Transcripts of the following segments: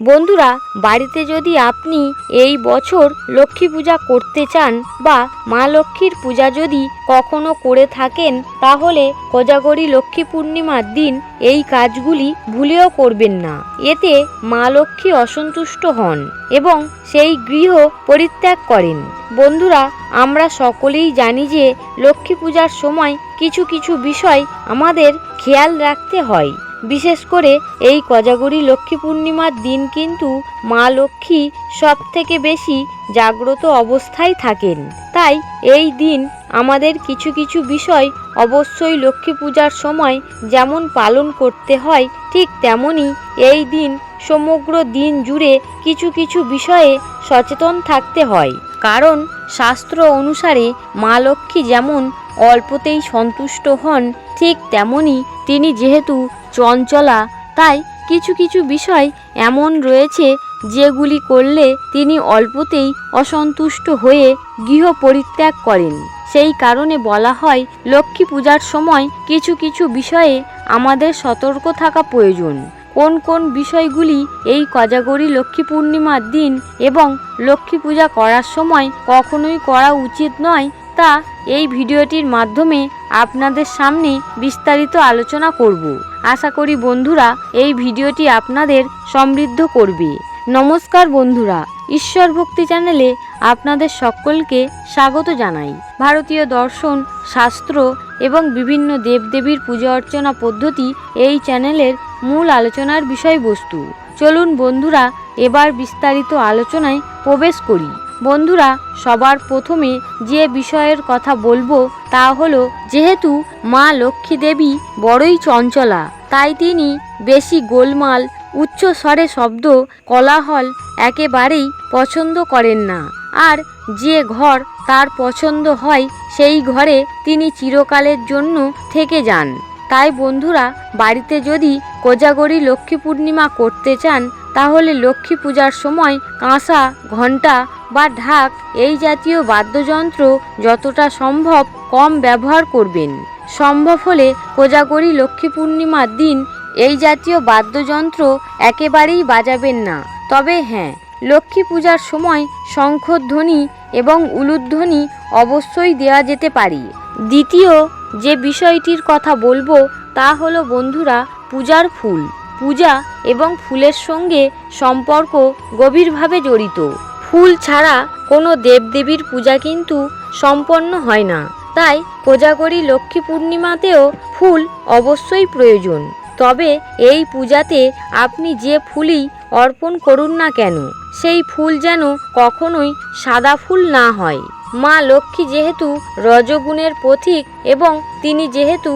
বন্ধুরা, বাড়িতে যদি আপনি এই বছর লক্ষ্মী পূজা করতে চান বা মা লক্ষ্মীর পূজা যদি কখনো করে থাকেন, তাহলে কোজাগরী লক্ষ্মী পূর্ণিমার দিন এই কাজগুলি ভুলেও করবেন না। এতে মা লক্ষ্মী অসন্তুষ্ট হন এবং সেই গৃহ পরিত্যাগ করেন। বন্ধুরা, আমরা সকলেই জানি যে লক্ষ্মী পূজার সময় কিছু কিছু বিষয় আমাদের খেয়াল রাখতে হয়। বিশেষ করে এই কোজাগরী লক্ষ্মী পূর্ণিমার দিন কিন্তু মা লক্ষ্মী সব থেকে বেশি জাগ্রত অবস্থায় থাকেন। তাই এই দিন আমাদের কিছু কিছু বিষয় অবশ্যই লক্ষ্মী পূজার সময় যেমন পালন করতে হয়, ঠিক তেমনই এই দিন সমগ্র দিন জুড়ে কিছু কিছু বিষয়ে সচেতন থাকতে হয়। কারণ শাস্ত্র অনুসারে মা লক্ষ্মী যেমন অল্পতেই সন্তুষ্ট হন, ঠিক তেমনি তিনি যেহেতু চঞ্চলা, তাই কিছু কিছু বিষয় এমন রয়েছে যেগুলি করলে তিনি অল্পতেই অসন্তুষ্ট হয়ে গৃহ পরিত্যাগ করেন। সেই কারণে বলা হয়, লক্ষ্মী পূজার সময় কিছু কিছু বিষয়ে আমাদের সতর্ক থাকা প্রয়োজন। কোন কোন বিষয়গুলি এই কজাগরী লক্ষ্মী পূর্ণিমার দিন এবং লক্ষ্মী পূজা করার সময় কখনোই করা উচিত নয় তা এই ভিডিওটির মাধ্যমে আপনাদের সামনে বিস্তারিত আলোচনা করব। আশা করি বন্ধুরা এই ভিডিওটি আপনাদের সমৃদ্ধ করবে। নমস্কার বন্ধুরা, ঈশ্বর ভক্তি চ্যানেলে আপনাদের সকলকে স্বাগত জানাই। ভারতীয় দর্শন, শাস্ত্র এবং বিভিন্ন দেবদেবীর পূজা অর্চনা পদ্ধতি এই চ্যানেলের মূল আলোচনার বিষয়বস্তু। চলুন বন্ধুরা, এবার বিস্তারিত আলোচনায় প্রবেশ করি। বন্ধুরা, সবার প্রথমে যে বিষয়ের কথা বলব তা হলো, যেহেতু মা লক্ষ্মী দেবী বড়ই চঞ্চলা, তাই তিনি বেশি গোলমাল, উচ্চ স্বরে শব্দ, কলাহল একেবারেই পছন্দ করেন না। আর যে ঘর তার পছন্দ হয়, সেই ঘরে তিনি চিরকালের জন্য থেকে যান। তাই বন্ধুরা, বাড়িতে যদি কোজাগরী লক্ষ্মী পূর্ণিমা করতে চান তাহলে লক্ষ্মী পূজার সময় কাঁসা, ঘণ্টা বা ঢাক এই জাতীয় বাদ্যযন্ত্র যতটা সম্ভব কম ব্যবহার করবেন। সম্ভব হলে কোজাগরী লক্ষ্মী পূর্ণিমার দিন এই জাতীয় বাদ্যযন্ত্র একেবারেই বাজাবেন না। তবে হ্যাঁ লক্ষ্মী পূজার সময় শঙ্খধ্বনি এবং উলুধ্বনি অবশ্যই দেওয়া যেতে পারে। দ্বিতীয় যে বিষয়টির কথা বলব তা হলো বন্ধুরা, পূজার ফুল। পূজা এবং ফুলের সঙ্গে সম্পর্ক গভীরভাবে জড়িত। ফুল ছাড়া কোনো দেবদেবীর পূজা কিন্তু সম্পন্ন হয় না। তাই কোজাগরী লক্ষ্মী পূর্ণিমাতেও ফুল অবশ্যই প্রয়োজন। তবে এই পূজাতে আপনি যে ফুলই অর্পণ করুন না কেন, সেই ফুল যেন কখনোই সাদা ফুল না হয়। মা লক্ষ্মী যেহেতু রজগুণের পথিক এবং তিনি যেহেতু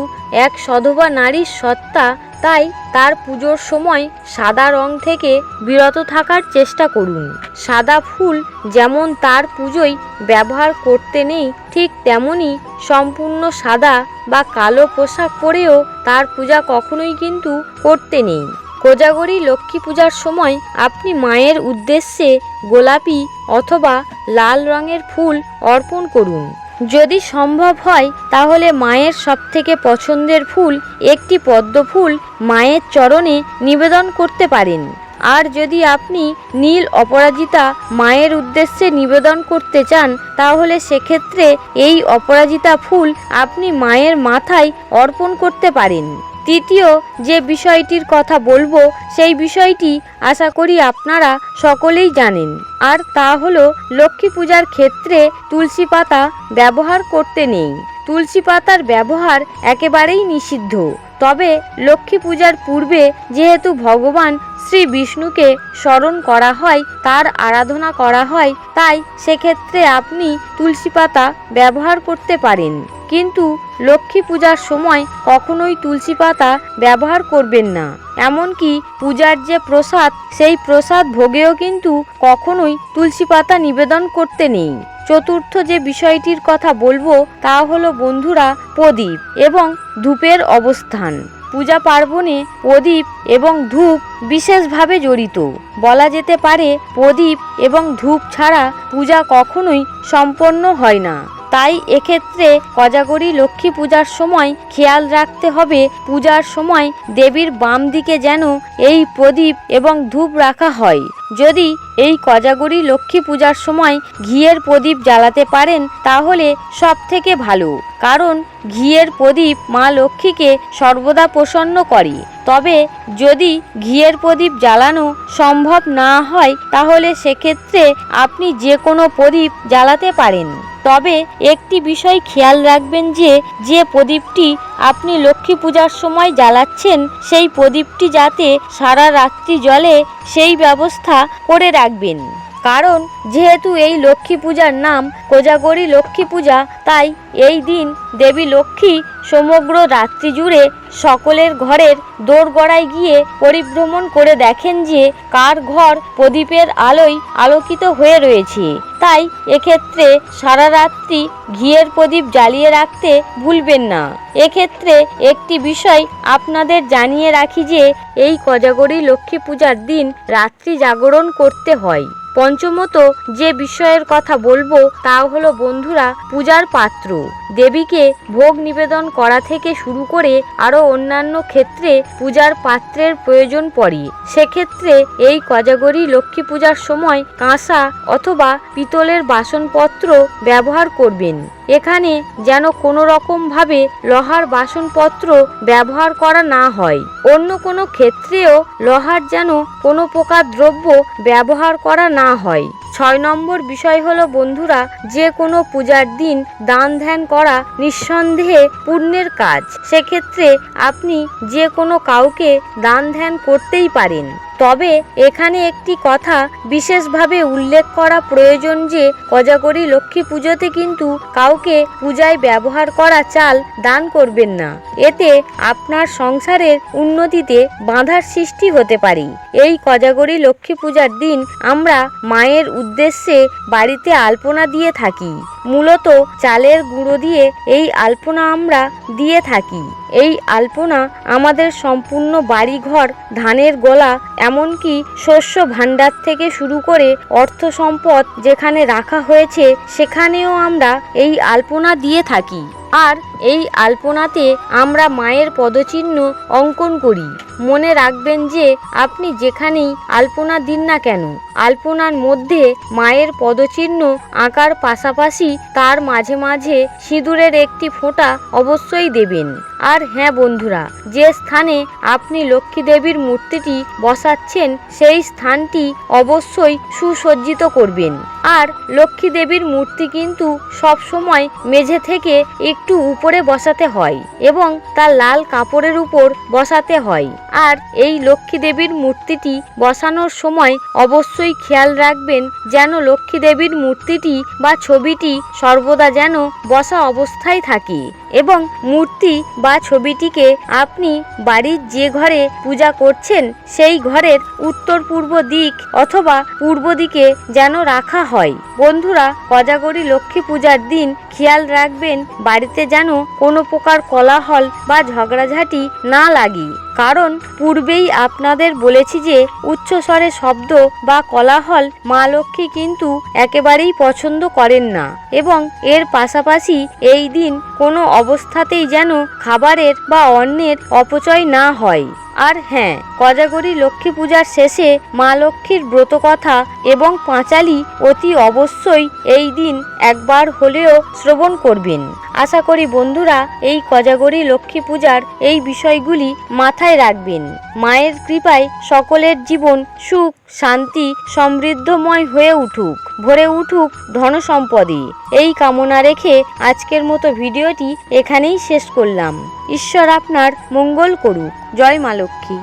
এক সধবা নারীর সত্তা তাই তার পুজোর সময় সাদা রং থেকে বিরত থাকার চেষ্টা করুন। সাদা ফুল যেমন তার পুজোয় ব্যবহার করতে নেই, ঠিক তেমনি সম্পূর্ণ সাদা বা কালো পোশাক পরেও তার পূজা কখনোই কিন্তু করতে নেই। কোজাগরী লক্ষ্মী পূজার সময় আপনি মায়ের উদ্দেশ্যে গোলাপি অথবা লাল রঙের ফুল অর্পণ করুন। যদি সম্ভব হয়, তাহলে মায়ের সবথেকে পছন্দের ফুল একটি পদ্ম ফুল মায়ের চরণে নিবেদন করতে পারেন। আর যদি আপনি নীল অপরাজিতা মায়ের উদ্দেশ্যে নিবেদন করতে চান, তাহলে সেক্ষেত্রে এই অপরাজিতা ফুল আপনি মায়ের মাথায় অর্পণ করতে পারেন। তৃতীয় যে বিষয়টির কথা বলব, সেই বিষয়টি আশা করি আপনারা সকলেই জানেন। আর তা হলো, লক্ষ্মী পূজার ক্ষেত্রে তুলসী পাতা ব্যবহার করতে নেই। তুলসী পাতার ব্যবহার একেবারেই নিষিদ্ধ। তবে লক্ষ্মী পূজার পূর্বে যেহেতু ভগবান শ্রী বিষ্ণুকে স্মরণ করা হয়, তার আরাধনা করা হয়, তাই সেক্ষেত্রে আপনি তুলসী পাতা ব্যবহার করতে পারেন। কিন্তু লক্ষ্মী পূজার সময় কখনোই তুলসী পাতা ব্যবহার করবেন না। এমনকি পূজার যে প্রসাদ, সেই প্রসাদ ভোগেও কিন্তু কখনোই তুলসী পাতা নিবেদন করতে নেই। চতুর্থ যে বিষয়টির কথা বলব, তা হলো বন্ধুরা, প্রদীপ এবং ধূপের অবস্থান। পূজা পার্বণে প্রদীপ এবং ধূপ বিশেষভাবে জড়িত। বলা যেতে পারে, প্রদীপ এবং ধূপ ছাড়া পূজা কখনোই সম্পন্ন হয় না। তাই এক্ষেত্রে কজাগরী লক্ষ্মী পূজার সময় খেয়াল রাখতে হবে। পূজার সময় দেবীর বাম দিকে যেন এই প্রদীপ এবং ধূপ রাখা হয়। যদি এই কজাগরী লক্ষ্মী পূজার সময় ঘিয়ের প্রদীপ জ্বালাতে পারেন, তাহলে সব থেকে ভালো। কারণ ঘিয়ের প্রদীপ মা লক্ষ্মীকে সর্বদা প্রসন্ন করে। তবে যদি ঘিয়ের প্রদীপ জ্বালানো সম্ভব না হয়, তাহলে সেক্ষেত্রে আপনি যে কোনো প্রদীপ জ্বালাতে পারেন। তবে একটি বিষয় খেয়াল রাখবেন যে যে প্রদীপটি আপনি লক্ষ্মী পূজার সময় জ্বালাচ্ছেন, সেই প্রদীপটি যাতে সারা রাত্রি জলে সেই ব্যবস্থা করে রাখবেন। কারণ যেহেতু এই লক্ষ্মী পূজার নাম কোজাগরী লক্ষ্মী পূজা, তাই এই দিন দেবী লক্ষ্মী সমগ্র রাত্রি জুড়ে সকলের ঘরের দোরগড়ায় গিয়ে পরিভ্রমণ করে দেখেন যে কার ঘর প্রদীপের আলোয় আলোকিত হয়ে রয়েছে। তাই এক্ষেত্রে সারা রাত্রি ঘিয়ের প্রদীপ জ্বালিয়ে রাখতে ভুলবেন না। এক্ষেত্রে একটি বিষয় আপনাদের জানিয়ে রাখি যে, এই কোজাগরী লক্ষ্মী পূজার দিন রাত্রি জাগরণ করতে হয়। পঞ্চমত যে বিষয়ের কথা বলব তা হলো বন্ধুরা পূজার পাত্র। দেবীকে ভোগ নিবেদন করা থেকে শুরু করে আরও অন্যান্য ক্ষেত্রে পূজার পাত্রের প্রয়োজন পড়ে। সেক্ষেত্রে এই কজাগরি লক্ষ্মী পূজার সময় কাঁসা অথবা পিতলের বাসনপত্র ব্যবহার করবেন। এখানে যেন কোনো রকমভাবে লোহার বাসনপত্র ব্যবহার করা না হয়। অন্য কোনো ক্ষেত্রেও লোহার যেন কোনো প্রকার দ্রব্য ব্যবহার করা না হয়। ছয় নম্বর বিষয় হলো বন্ধুরা, যে কোনো পূজার দিন দান ধ্যান করা নিঃসন্দেহে পুণ্যের কাজ। সেক্ষেত্রে আপনি যে কোনো কাউকে দান ধ্যান করতেই পারেন। তবে এখানে একটি কথা বিশেষভাবে উল্লেখ করা প্রয়োজন যে কজাগরী লক্ষ্মী পুজোতে কিন্তু কাউকে পূজায় ব্যবহার করা চাল দান করবেন না। এতে আপনার সংসারের উন্নতিতে বাধার সৃষ্টি হতে পারে। এই কজাগরী লক্ষ্মী পূজার দিন আমরা মায়ের উদ্দেশ্যে বাড়িতে আলপনা দিয়ে থাকি। মূলত চালের গুঁড়ো দিয়ে এই আলপনা আমরা দিয়ে থাকি। এই আলপনা আমাদের সম্পূর্ণ বাড়িঘর, ধানের গোলা, এমনকি শস্য ভাণ্ডার থেকে শুরু করে অর্থ সম্পদ যেখানে রাখা হয়েছে, সেখানেও আমরা এই আলপনা দিয়ে থাকি। আর এই আলপনাতে আমরা মায়ের পদচিহ্ন অঙ্কন করি। মনে রাখবেন যে আপনি যেখানেই আলপনা দিন না কেন, আলপনার মধ্যে মায়ের পদচিহ্ন আঁকার পাশাপাশি তার মাঝে মাঝে সিঁদুরের একটি ফোঁটা অবশ্যই দেবেন। আর হ্যাঁ বন্ধুরা, যে স্থানে আপনি লক্ষ্মী দেবীর মূর্তিটি বসাচ্ছেন, সেই স্থানটি অবশ্যই সুসজ্জিত করবেন। আর লক্ষ্মী দেবীর মূর্তি কিন্তু সব সময় মেঝে থেকে একটু উপরে বসাতে হয় এবং তার লাল কাপড়ের উপর বসাতে হয়। আর এই লক্ষ্মী দেবীর মূর্তিটি বসানোর সময় অবশ্যই খেয়াল রাখবেন যেন লক্ষ্মী দেবীর মূর্তিটি বা ছবিটি সর্বদা যেন বসা অবস্থায় থাকে। এবং মূর্তি বা ছবিটিকে আপনি বাড়ির যে ঘরে পূজা করছেন, সেই ঘরের উত্তর পূর্ব দিক অথবা পূর্ব দিকে যেন রাখা হয়। বন্ধুরা কজাগরী লক্ষ্মী পূজার দিন খেয়াল রাখবেন, বাড়িতে যেন কোনো প্রকার কলাহল বা ঝগড়াঝাটি না লাগে। কারণ পূর্বেই আপনাদের বলেছি যে উচ্চস্বরে শব্দ বা কলাহল মা লক্ষ্মী কিন্তু একেবারেই পছন্দ করেন না এবং এর পাশাপাশি এই দিন কোনো অবস্থাতেই যেন খাবারের বা অন্যের অপচয় না হয়। আর হ্যাঁ কজাগরী লক্ষ্মী পূজার শেষে মা লক্ষ্মীর ব্রতকথা এবং পাঁচালি অতি অবশ্যই এই দিন একবার হলেও শ্রবণ করবেন। আশা করি বন্ধুরা, এই কজাগরী লক্ষ্মী পূজার এই বিষয়গুলি মাথায় রাখবেন। মায়ের কৃপায় সকলের জীবন সুখ শান্তি সমৃদ্ধময় হয়ে উঠুক, ভরে উঠুক ধন সম্পদে এই কামনা রেখে আজকের মতো ভিডিওটি এখানেই শেষ করলাম। ঈশ্বর আপনার মঙ্গল করুক। জয় মা লক্ষ্মী।